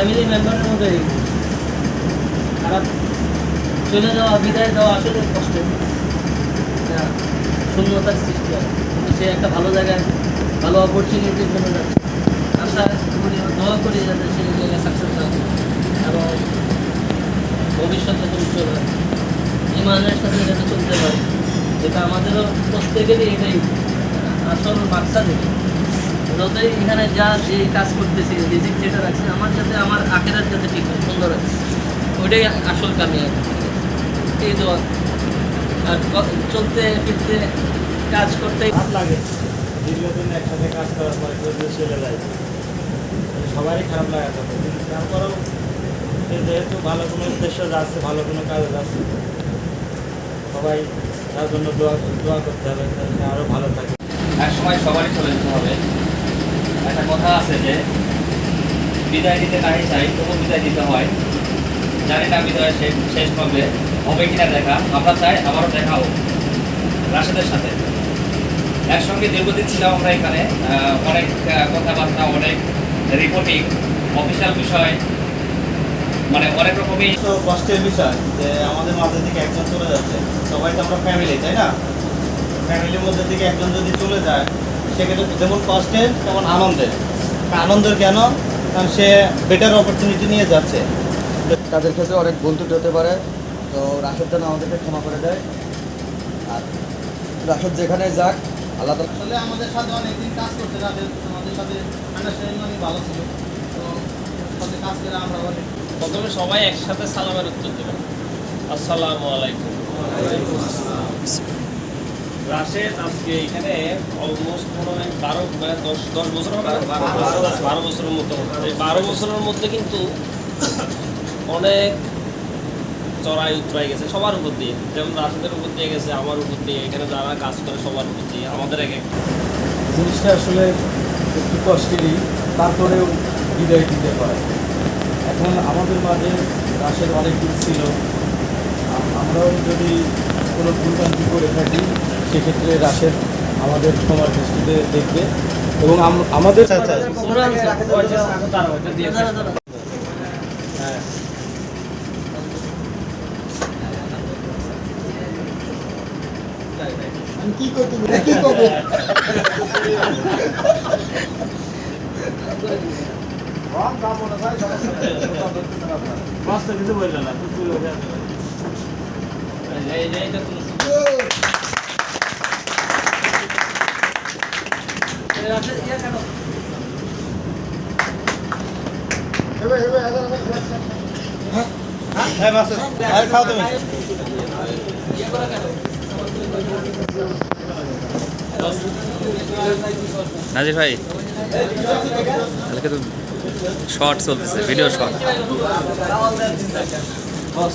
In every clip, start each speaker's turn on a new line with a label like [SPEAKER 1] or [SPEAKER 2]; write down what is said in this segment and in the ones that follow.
[SPEAKER 1] Family মেম্বারের মধ্যে খারাপ চলে যাওয়া, বিদায় দেওয়া আসলে কষ্ট। শূন্যতার সৃষ্টি হয়। কিন্তু সে একটা ভালো জায়গায়, ভালো অপরচুনিটির জন্য যাচ্ছে। আশা করি, দোয়া করি যাতে সে জায়গায় সাকসেস হয়। এবং ভবিষ্যতে উজ্জ্বল হয়। ইমানের সাথে যাতে চলতে পারে। যেটা আমাদেরও প্রত্যেকেরই এটাই আসল বাচ্চা দেখে যতই এখানে যা যে কাজ করতেছি রিজিক যেটা রাখছে আমার যাতে আমার আখেরাত যাতে ঠিক হয় সুন্দর হয়। ওইটাই আসল কামিয়াবি। এই দোয়া। আর চলতে ফিরতে কাজ করতে
[SPEAKER 2] খারাপ লাগে। দীর্ঘদিন একসাথে কাজ করার পরে কেউ যদি চলে যায়। সবারই খারাপ লাগার কথা কিন্তু তারপরেও যেহেতু ভালো কোনো উদ্দেশ্য যাচ্ছে ভালো কোনো কাজে যাচ্ছে সবাই তার জন্য দোয়া দোয়া করতে হবে আরও ভালো থাকে।
[SPEAKER 3] এক সময় সবারই চলে যেতে হবে। একটা কথা আছে যে, বিদায় দিতে নাই চাই তবু বিদায় দিতে হয়। জানি না বিদায় শেষ হবে হবে কিনা দেখা, আমরা চাই আবারও দেখা হোক, রাশেদের সাথে। একসঙ্গে দীর্ঘদিন ছিলাম আমরা এখানে অনেক কথাবার্তা, অনেক রিপোর্টিং অফিসিয়াল বিষয় মানে অনেক রকমই
[SPEAKER 2] তো কষ্টের বিষয় যে আমাদের মাঝে থেকে একজন চলে যাচ্ছে। সবাই তো আমরা ফ্যামিলি তাই না? ফ্যামিলির মধ্যে থেকে একজন যদি চলে যায় সেক্ষেত্রে যেমন কষ্টের তেমন আনন্দের আনন্দের কেন? কারণ সে বেটার অপরচুনিটি নিয়ে যাচ্ছে।
[SPEAKER 4] তাদের ক্ষেত্রে অনেক ভুল ত্রুটি হতে পারে। তো রাশেদ যেন আমাদেরকে ক্ষমা করে দেয়। আর রাশেদ যেখানে যাক আল্লাহ
[SPEAKER 5] আসলে আমাদের সাথে অনেকদিন কাজ করছে রাতে আমাদের সাথে আন্ডারস্ট্যান্ডিং অনেক ভালো ছিল। তো সাথে কাজ করে আমরা অনেক
[SPEAKER 6] প্রথমে সবাই একসাথে সালামের উত্তর দেবেন আসসালামু আলাইকুম। রাশেদ আজকে এখানে অলমোস্ট মনে হয় বারো মানে দশ দশ বছর বারো বছরের মতো এই বারো বছরের মধ্যে কিন্তু অনেক চড়াই উতরাই গেছে, সবার উপর দিয়ে। যেমন রাশেদের উপর দিয়ে গেছে, আমার উপর দিয়ে। এখানে যারা কাজ করে, সবার উপর দিয়ে, আমাদের এক এক।
[SPEAKER 7] জিনিসটা আসলে একটু কষ্টেরই, তারপরেও বিদায় দিতে পারে এখন আমাদের মাঝে রাশের অনেক দিন ছিল। আমরাও যদি কোনো ভুলভ্রান্তি করে থাকি সেক্ষেত্রে রাশের আমাদের ক্ষমার দৃষ্টিতে দেখবে এবং আম- আমাদের
[SPEAKER 2] আচ্ছা আচ্ছা।
[SPEAKER 4] আমি কি করতে কি করব।
[SPEAKER 1] এই রাশেদ, ইয়া কেন?
[SPEAKER 2] হ্যাঁ মাসুদ আর খাও তুমি।
[SPEAKER 1] ইয়া করা কেন?
[SPEAKER 3] নাজির ভাই কালকে তো শর্ট চলতেছে ভিডিও শর্ট
[SPEAKER 2] বস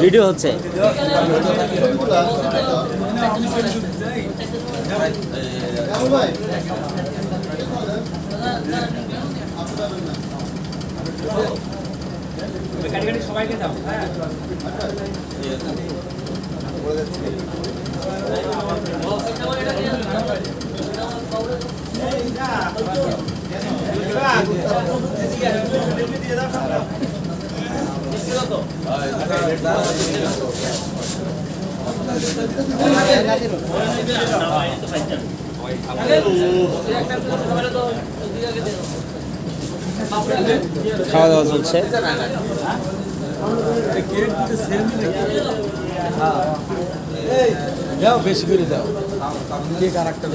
[SPEAKER 3] ভিডিও
[SPEAKER 4] হচ্ছে।
[SPEAKER 3] সবাইকে দাও। হ্যাঁ। খাওয়া দাওয়া চলছে।
[SPEAKER 7] দাও বেশি করে দাও।
[SPEAKER 1] কে কারাক্টার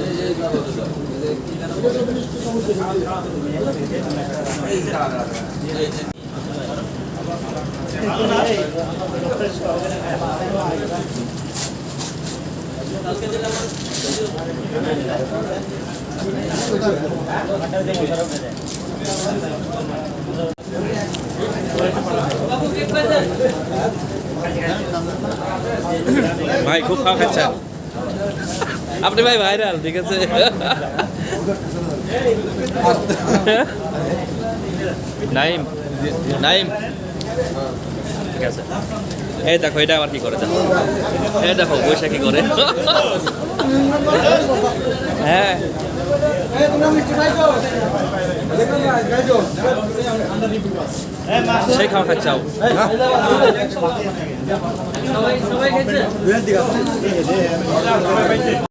[SPEAKER 3] ভাই খুব খাওয়া খাচ্ছেন। আপনি ভাই ভাইরাল ঠিক আছে? নাইম নাইম। ঠিক আছে। এই দেখো, এটা আবার কি করে দেখো? এই দেখো, বৈশাখী করে। হ্যাঁ। সেই